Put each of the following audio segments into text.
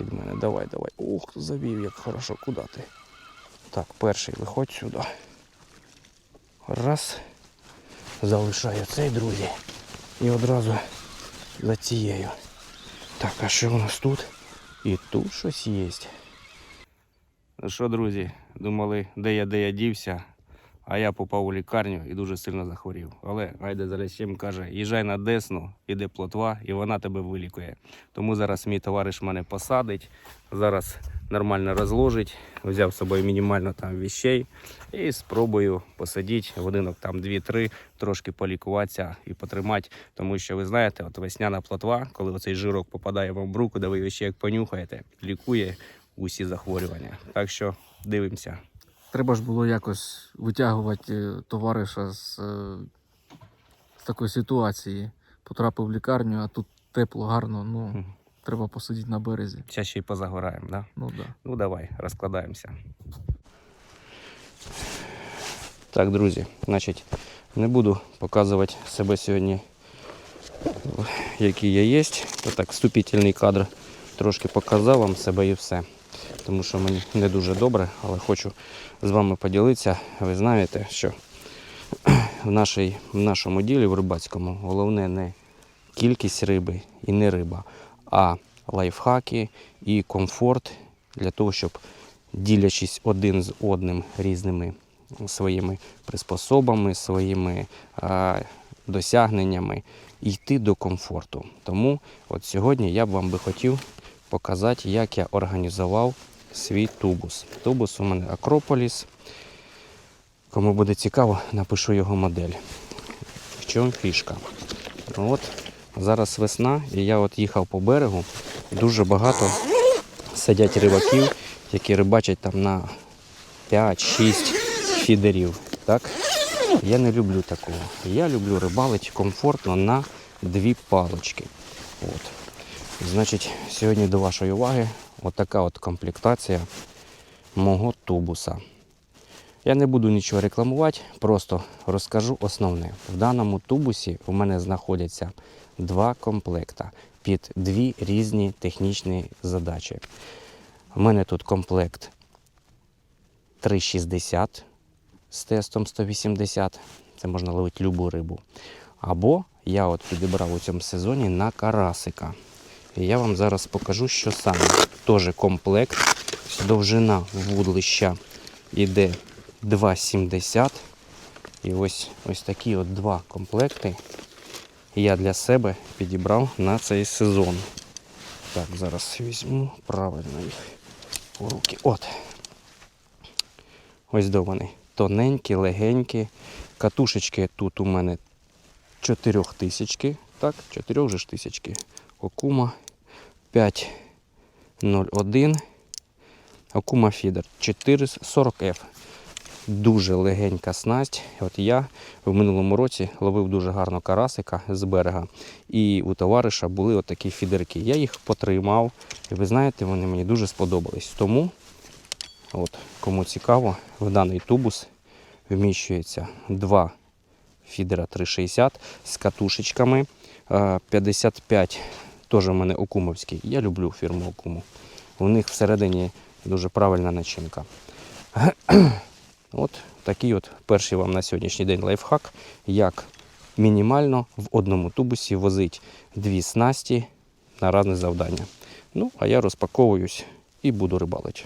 від мене. Давай, давай. Ух, завів, як хорошо. Куди ти? Так, перший виходь сюди. Раз. Залишаю цей, друзі. І одразу за цією. Так, а що у нас тут? І тут щось є. Ну що, друзі, думали, де я, де я дівся, а я попав у лікарню і дуже сильно захворів. Але Гайда чим каже: їжджай на Десну, іде плотва, і вона тебе вилікує. Тому зараз мій товариш мене посадить, зараз нормально розложить, взяв з собою мінімально там віщей і спробую посадити годинок там 2-3, трошки полікуватися і потримати. Тому що ви знаєте, от весняна плотва, коли оцей жирок попадає вам в руку, де ви ще як понюхаєте, лікує усі захворювання. Так що дивимося. Треба ж було якось витягувати е, товариша з, е, з такої ситуації. Потрапив в лікарню, а тут тепло, гарно. Ну, треба посидіти на березі. Зараз ще й позагораємо, да? Ну да. Ну давай, розкладаємося. Так, друзі, значить, не буду показувати себе сьогодні, який я є. Так, вступительний кадр трошки показав вам себе і все. Тому що мені не дуже добре, але хочу з вами поділитися. Ви знаєте, що в, нашій, в нашому ділі, в рибацькому, головне не кількість риби і не риба, а лайфхаки і комфорт для того, щоб ділячись один з одним різними своїми приспособами, своїми а, досягненнями, йти до комфорту. Тому от сьогодні я б вам би хотів показати, як я організував свій тубус. Тубус у мене Акрополіс. Кому буде цікаво, напишу його модель. В чому фішка? От зараз весна, і я от їхав по берегу. Дуже багато сидять рибаків, які рибачать там на 5-6 фідерів. Так? Я не люблю такого. Я люблю рибалити комфортно на дві палочки. От. Значить, сьогодні до вашої уваги отака от комплектація мого тубуса. Я не буду нічого рекламувати, просто розкажу основне. В даному тубусі у мене знаходяться два комплекта під дві різні технічні задачі. У мене тут комплект 360 з тестом 180. Це можна ловити любу рибу. Або я от підібрав у цьому сезоні на карасика. І я вам зараз покажу, що саме. Теж комплект. Довжина вудлища йде 2,70. І ось ось такі от два комплекти я для себе підібрав на цей сезон. Так, зараз візьму правильно їх у руки. От. Ось до вони. Тоненькі, легенькі. Катушечки тут у мене 4 тисячки. Так, 4 же ж тисячки. Окума 501. Окума фідер 440F. Дуже легенька снасть. От я в минулому році ловив дуже гарно карасика з берега. І у товариша були от такі фідерки. Я їх потримав. І ви знаєте, вони мені дуже сподобались. Тому, от, кому цікаво, в даний тубус вміщується два фідера 360 з катушечками. Е, 55 теж у мене окумовський. Я люблю фірму Окуму. У них всередині дуже правильна начинка. От такий от перший вам на сьогоднішній день лайфхак, як мінімально в одному тубусі возить дві снасті на різне завдання. Ну, а я розпаковуюсь і буду рибалити.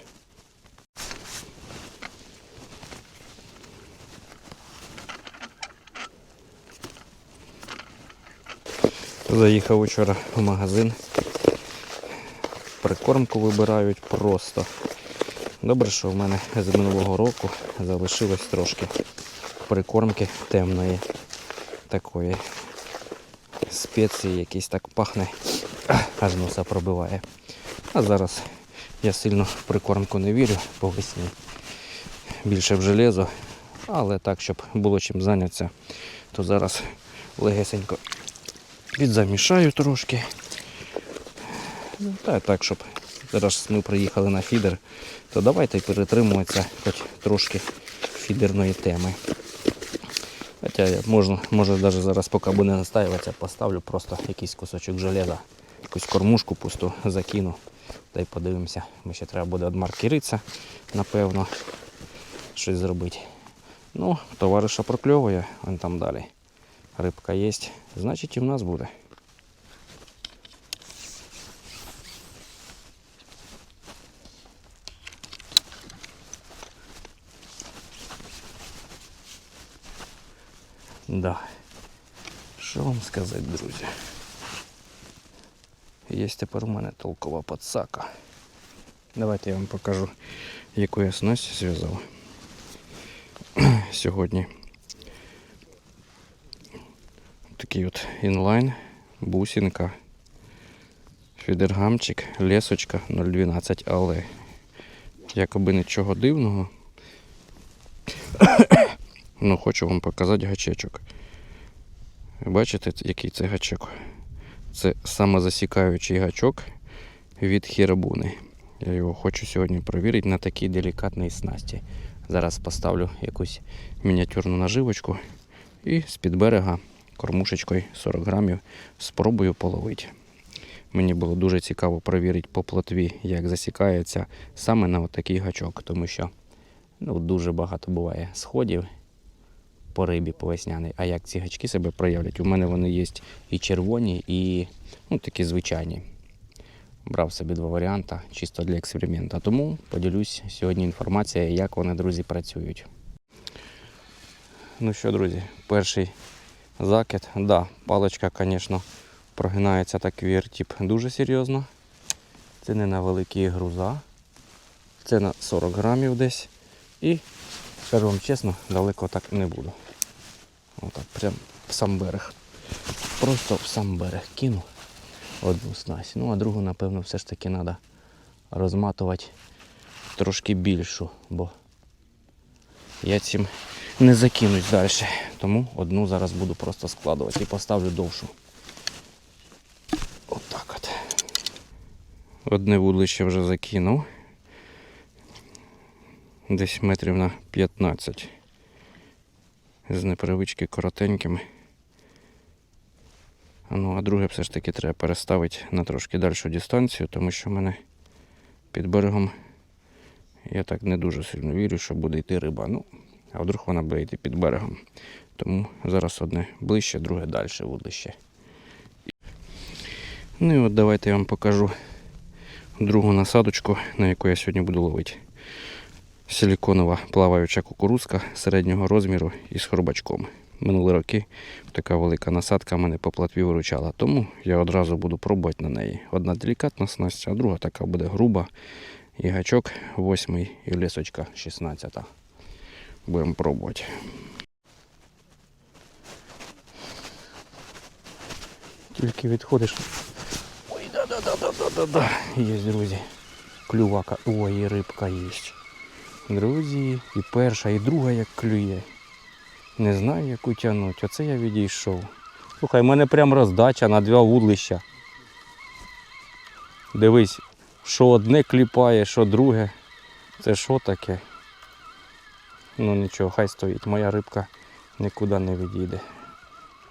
Заїхав вчора в магазин. Прикормку вибирають просто. Добре, що в мене з минулого року залишилось трошки прикормки темної такої. Спеції якісь так пахне, аж носа пробиває. А зараз я сильно в прикормку не вірю по весні. Більше в железо, але так, щоб було чим зайнятися, то зараз легесенько підзамішаю трошки. Ну, Та так, щоб зараз ми приїхали на фідер, то давайте перетримуватися хоч трошки фідерної теми. Хоча можу, може навіть зараз, поки буде настаюватися, поставлю просто якийсь кусочок железа, якусь кормушку пусту закину Та й подивимося. Ми ще треба буде одмаркіритися, напевно, щось зробити. Ну, товариша прокльовує, він там далі. Рибка є, значить і в нас буде. Да. Що вам сказати, друзі? Є тепер у мене толкова подсака. Давайте я вам покажу, яку я снасть зв'язав. Сьогодні Інлайн, бусинка, фідергамчик, лесочка 0,12, але якоби нічого дивного. Ну, хочу вам показати гачечок. Бачите, який це гачок? Це самозасікаючий гачок від хірабуни. Я його хочу сьогодні перевірити на такій делікатній снасті. Зараз поставлю якусь мініатюрну наживочку і з-під берега кормушечкою 40 грамів спробую половити. Мені було дуже цікаво перевірити по плотві, як засікається саме на такий гачок, тому що ну, дуже багато буває сходів по рибі по весняній. А як ці гачки себе проявлять? У мене вони є і червоні, і ну, такі звичайні. Брав собі два варіанти чисто для експерименту. Тому поділюсь сьогодні інформацією, як вони, друзі, працюють. Ну що, друзі, перший закид. Да, паличка, звісно, прогинається так вертіп дуже серйозно. Це не на великі груза. Це на 40 грамів десь. І, скажу вам чесно, далеко так не буду. Отак, прям в сам берег. Просто в сам берег кину одну снасть. Ну, а другу, напевно, все ж таки треба розматувати трошки більшу, бо я цим не закинусь далі. Тому одну зараз буду просто складувати і поставлю довшу. Отак от. Одне вудлище вже закинув. Десь метрів на 15. З непривички коротенькими. Ну, а друге все ж таки треба переставити на трошки дальшу дистанцію, тому що в мене під берегом я так не дуже сильно вірю, що буде йти риба. Ну, а вдруг вона буде йти під берегом. Тому зараз одне ближче, друге далі вудлище. Ну і от давайте я вам покажу другу насадочку, на яку я сьогодні буду ловити. Силіконова плаваюча кукурузка середнього розміру із хробачком. Минулі роки така велика насадка мене по платві виручала, тому я одразу буду пробувати на неї. Одна делікатна снасть, а друга така буде груба. І гачок 8 і лісочка 16. Будемо пробувати. Тільки відходиш. Ой, да-да-да-да-да-да. Є, друзі. Клювака. Ой, і рибка є. Друзі, і перша, і друга як клює. Не знаю, яку тягнуть. Оце я відійшов. Слухай, в мене прям роздача на два вудлища. Дивись, що одне кліпає, що друге. Це що таке? Ну нічого, хай стоїть. Моя рибка нікуди не відійде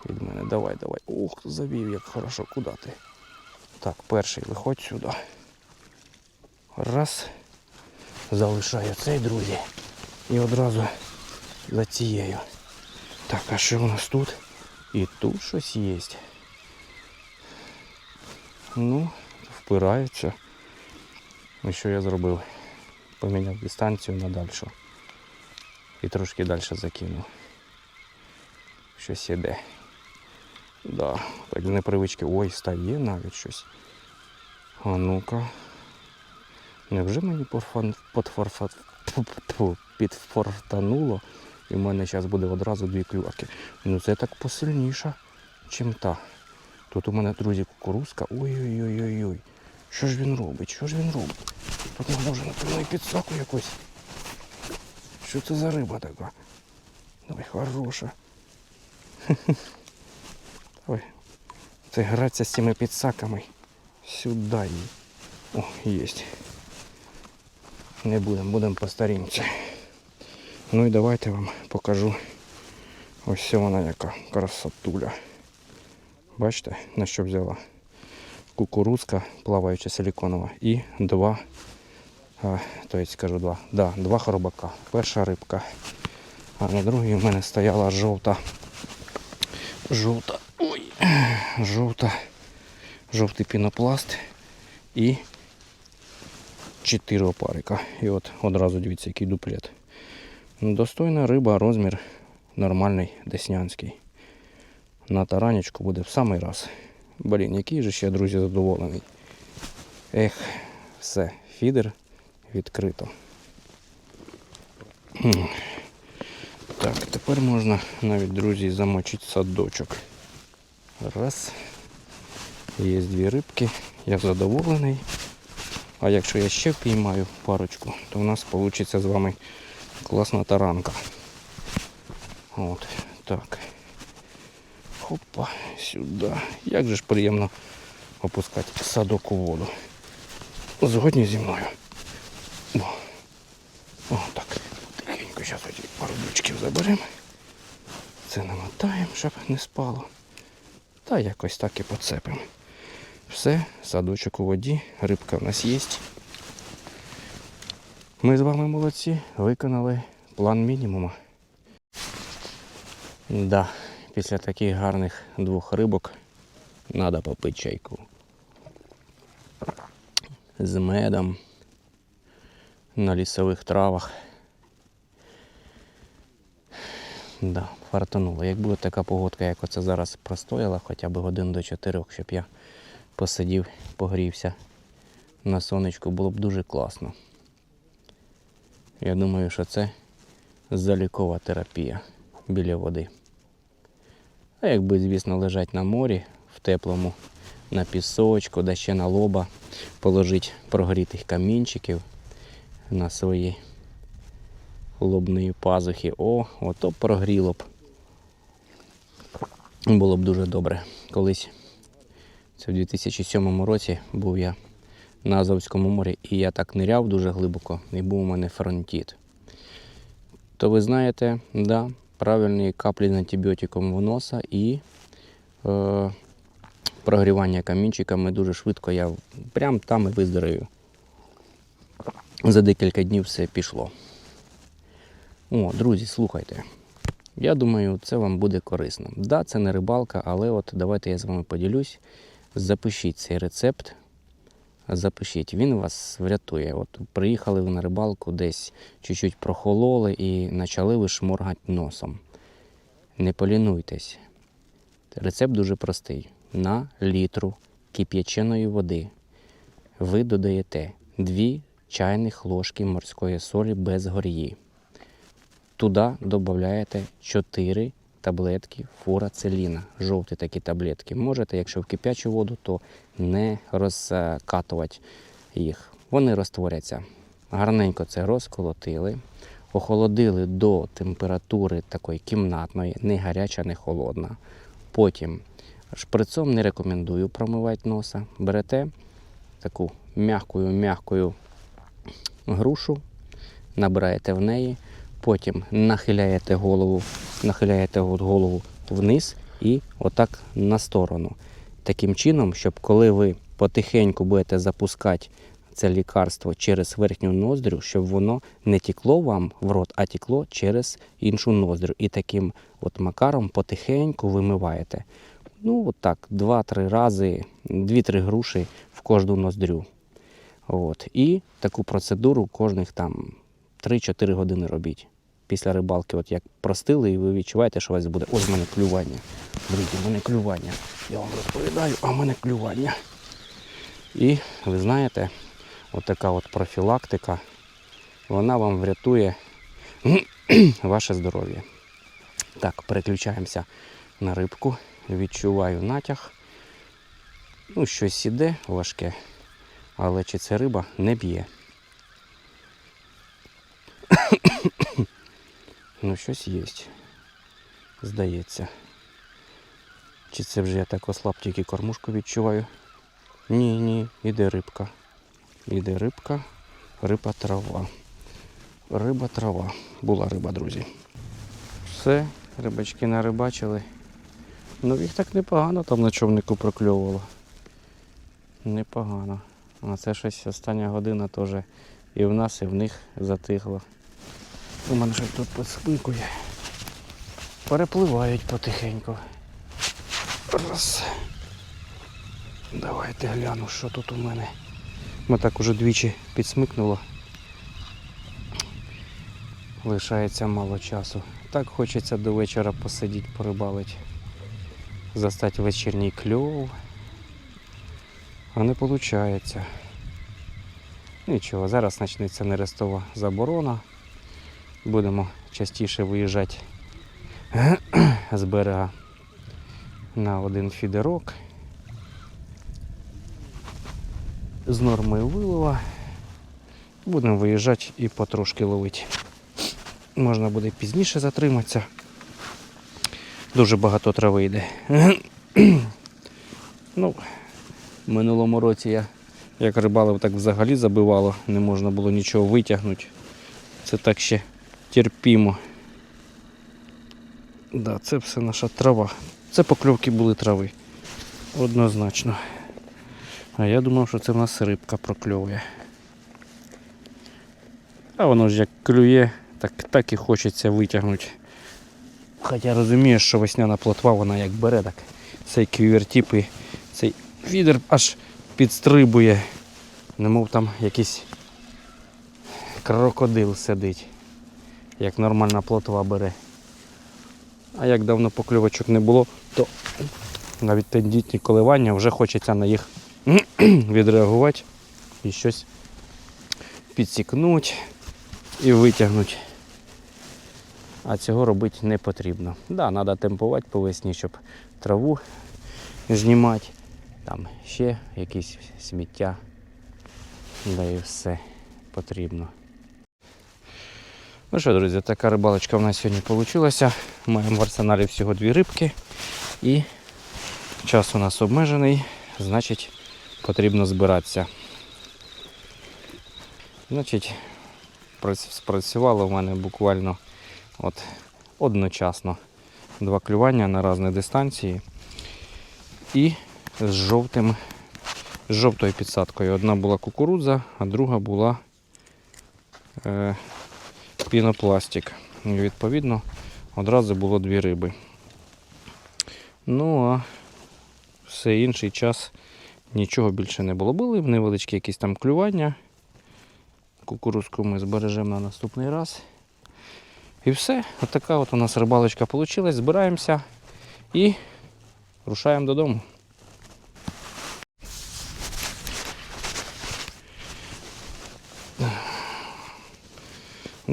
від мене. Давай, давай. Ух, завів як хорошо. Куди ти? Так, перший виходь сюди. Раз. Залишаю цей, друзі. І одразу за цією. Так, а що у нас тут? І тут щось є. Ну, впирається. І що я зробив? Поміняв дистанцію на дальшу. І трошки далі закинув. Щось іде. Да, так непривички. Ой, стає навіть щось. А ну-ка. Невже мені. Підфортануло? І в мене зараз буде одразу дві клюваки. Ну це так посильніше, чим та. Тут у мене, друзі, кукурузка. Ой-ой-ой-ой-ой. Що ж він робить? Що ж він робить? Тут можна вже напевно і підсаку якусь. Що це за риба така? Давай, хороша. Давай. Це гратися з цими підсаками. Сюди. О, єсть. Не будемо, будемо по старінці. Ну і давайте вам покажу. Ось вона яка красотуля. Бачите, на що взяла? кукурузка плаваюча силіконова і два, то есть скажу два, да, два хоробака. Перша рибка. А на другій в мене стояла жовта. Жовта. Ой, жовта. Жовтий пінопласт і чотири опарика. І от одразу дивіться, який дуплет. Ну, Достойна риба, розмір нормальний деснянський. На таранечку буде в самий раз. Блін, який же ще, друзі, задоволений. Ех, все, фідер відкрито. Так, тепер можна навіть, друзі, замочити садочок. Раз. Є дві рибки, я задоволений. А якщо я ще впіймаю парочку, то у нас вийде з вами класна таранка. От, так. Хопа, сюди. Як же ж приємно опускати садок у воду. Згодні зі мною. О, О так. Тихенько зараз оці пару дучків заберемо. Це намотаємо, щоб не спало. Та якось так і поцепимо. Все, садочок у воді, рибка в нас є. Ми з вами молодці, виконали план мінімума. Да, після таких гарних двох рибок треба попити чайку. З медом на лісових травах. Да, фартануло. Якби така погодка, як оце зараз простояла, хоча б годин до чотирьох, щоб я посидів, погрівся на сонечку, було б дуже класно. Я думаю, що це залікова терапія біля води. А якби, звісно, лежать на морі в теплому, на пісочку, да ще на лоба, положити прогрітих камінчиків на свої лобної пазухи. О, ото прогріло б. Було б дуже добре. Колись це в 2007 році був я на Азовському морі, і я так ниряв дуже глибоко, і був у мене фронтіт. То ви знаєте, да, правильні каплі з антибіотиком в носа і е, прогрівання камінчиками дуже швидко я прям там і виздоровів. За декілька днів все пішло. О, друзі, слухайте. Я думаю, це вам буде корисно. Да, це не рибалка, але от давайте я з вами поділюсь. Запишіть цей рецепт. Запишіть, він вас врятує. От приїхали ви на рибалку, десь чуть-чуть прохололи і почали ви шморгати носом. Не полінуйтесь. Рецепт дуже простий. На літру кип'яченої води ви додаєте 2 чайних ложки морської солі без горії. Туди додаєте 4 таблетки фурацеліна, жовті такі таблетки. Можете, якщо в кип'ячу воду, то не розкатувати їх. Вони розтворяться. Гарненько це розколотили, охолодили до температури такої кімнатної, не гаряча, не холодна. Потім шприцом не рекомендую промивати носа. Берете таку м'якою м'якою грушу, набираєте в неї, потім нахиляєте голову, нахиляєте голову вниз і отак на сторону. Таким чином, щоб коли ви потихеньку будете запускати це лікарство через верхню ноздрю, щоб воно не тікло вам в рот, а тікло через іншу ноздрю. І таким от макаром потихеньку вимиваєте. Ну, от так, два-три рази, дві-три груші в кожну ноздрю. От. І таку процедуру кожних там 3-4 години робіть. Після рибалки, от як простили, і ви відчуваєте, що у вас буде. Ось в мене клювання. Друзі, в мене клювання. Я вам розповідаю, а в мене клювання. І ви знаєте, от така от профілактика, вона вам врятує ваше здоров'я. Так, переключаємося на рибку. Відчуваю натяг. Ну, щось іде важке, але чи це риба не б'є. ну, щось є. Здається. Чи це вже я так ослаб, тільки кормушку відчуваю? Ні, ні, іде рибка. Іде рибка, риба трава. Риба трава. Була риба, друзі. Все, рибачки нарибачили. Ну їх так непогано там на човнику прокльовувало. Непогано. А це щось остання година теж і в нас, і в них затихло. У мене щось тут підспикує. Перепливають потихеньку. Раз. Давайте гляну, що тут у мене. Ми так уже двічі підсмикнуло. Лишається мало часу. Так хочеться до вечора посидіти, порибалити. Застати вечірній кльов. А не виходить. Нічого, зараз почнеться нерестова заборона. Будемо частіше виїжджати з берега на один фідерок. З нормою вилова. Будемо виїжджати і потрошки ловити. Можна буде пізніше затриматися. Дуже багато трави йде. ну, в минулому році я як рибалив, так взагалі забивало, не можна було нічого витягнути. Це так ще терпімо. Да, це все наша трава. Це покльовки були трави. Однозначно. А я думав, що це в нас рибка прокльовує. А воно ж як клює, так, так і хочеться витягнути. Хоча розумію, що весняна плотва, вона як бере, так цей квівертіп і цей фідер аж підстрибує, немов там якийсь крокодил сидить, як нормальна плотва бере. А як давно покльовочок не було, то навіть тендітні коливання вже хочеться на їх відреагувати і щось підсікнути і витягнути. А цього робити не потрібно. Да, треба темпувати по весні, щоб траву знімати. Там ще якісь сміття. Да і все потрібно. Ну що, друзі, така рибалочка в нас сьогодні вийшла. Маємо в арсеналі всього дві рибки. І час у нас обмежений, значить потрібно збиратися. Значить, спрацювало в мене буквально от одночасно два клювання на різні дистанції. І з жовтим, з жовтою підсадкою. Одна була кукурудза, а друга була е, пінопластик. І відповідно одразу було дві риби. Ну а все інший час нічого більше не було. Були невеличкі якісь там клювання. Кукурузку ми збережемо на наступний раз. І все. Отака от у нас рибалочка вийшла. Збираємося і рушаємо додому.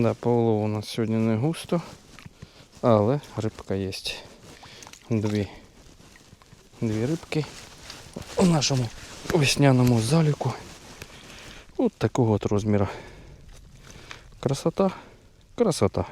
Да, полов у нас сьогодні не густо, але рибка є. Дві, дві рибки у нашому весняному заліку. От такого от розміру. Красота, красота.